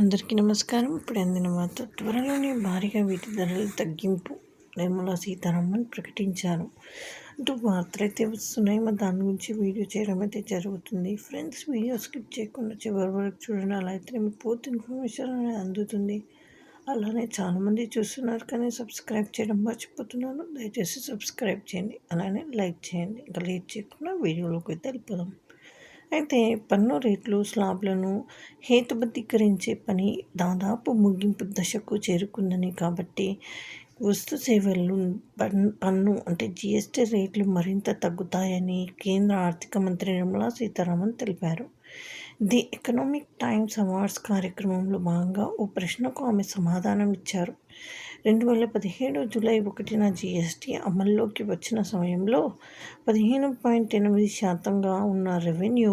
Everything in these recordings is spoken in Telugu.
అందరికీ నమస్కారం. ఇప్పుడు అందిన వార్త త్వరలోనే భారీగా వీటి ధరల తగ్గింపు నిర్మలా సీతారామన్ ప్రకటించారు. అంటూ వార్తలు అయితే వస్తున్నాయి. మరి దాని గురించి వీడియో చేయడం అయితే జరుగుతుంది. ఫ్రెండ్స్ వీడియో స్కిప్ చేయకుండా చివరి వరకు చూడండి. అలా అయితే మీకు పూర్తి ఇన్ఫర్మేషన్ అనేది అందుతుంది. అలానే చాలామంది చూస్తున్నారు కానీ సబ్స్క్రైబ్ చేయడం మర్చిపోతున్నాను. దయచేసి సబ్స్క్రైబ్ చేయండి. అలానే లైక్ చేయండి. ఇంకా లేట్ చేయకుండా వీడియోలోకి అయితే వెళ్ళిపోదాం. అయితే పన్ను రేట్లు స్లాబ్లను హేతుబద్ధీకరించే పని దాదాపు ముగింపు దశకు చేరుకుందని కాబట్టి వస్తు సేవలు పన్ను అంటే జిఎస్టీ రేట్లు మరింత తగ్గుతాయని కేంద్ర ఆర్థిక మంత్రి నిర్మలా సీతారామన్ తెలిపారు. ది ఎకనామిక్ టైమ్స్ అవార్డ్స్ కార్యక్రమంలో భాగంగా ఓ ప్రశ్నకు ఆమె సమాధానం ఇచ్చారు రెండు వేల పదిహేడు జూలై ఒకటిన జీఎస్టీ అమల్లోకి వచ్చిన సమయంలో పదిహేను పాయింట్ ఎనిమిది శాతంగా ఉన్న revenue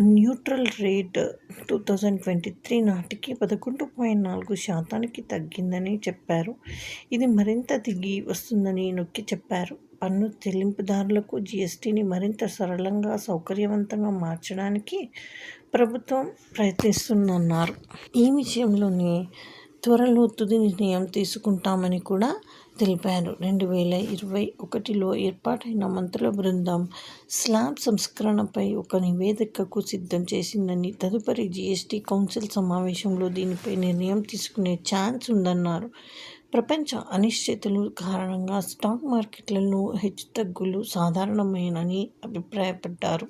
neutral rate two thousand twenty three నాటికి పదకొండు పాయింట్ నాలుగు శాతానికి తగ్గిందని చెప్పారు. ఇది మరింత దిగి వస్తుందని నొక్కి చెప్పారు. పన్ను చెల్లింపుదారులకు జిఎస్టీని మరింత సరళంగా సౌకర్యవంతంగా మార్చడానికి ప్రభుత్వం ప్రయత్నిస్తుందన్నారు. ఈ విషయంలోనే త్వరలో తుది నిర్ణయం తీసుకుంటామని కూడా తెలిపారు. రెండు వేల ఇరవై ఒకటిలో ఏర్పాటైన మంత్రుల బృందం స్లాబ్ సంస్కరణపై ఒక నివేదికకు సిద్ధం చేసిందని తదుపరి జీఎస్టీ కౌన్సిల్ సమావేశంలో దీనిపై నిర్ణయం తీసుకునే ఛాన్స్ ఉందన్నారు. ప్రపంచ అనిశ్చితులు కారణంగా స్టాక్ మార్కెట్లలో హెచ్చుతగ్గులు సాధారణమేనని అభిప్రాయపడ్డారు.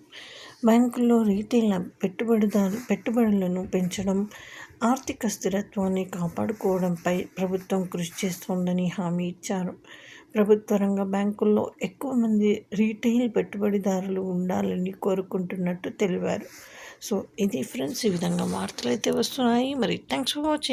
బ్యాంకుల్లో రీటైల్ పెట్టుబడిదారు పెట్టుబడులను పెంచడం ఆర్థిక స్థిరత్వాన్ని కాపాడుకోవడంపై ప్రభుత్వం కృషి చేస్తోందని హామీ ఇచ్చారు. ప్రభుత్వ రంగ బ్యాంకుల్లో ఎక్కువ మంది రీటైల్ పెట్టుబడిదారులు ఉండాలని కోరుకుంటున్నట్టు తెలిపారు. సో ఇది ఫ్రెండ్స్ ఈ విధంగా వార్తలు అయితే వస్తున్నాయి. మరి థ్యాంక్స్ ఫర్ వాచింగ్.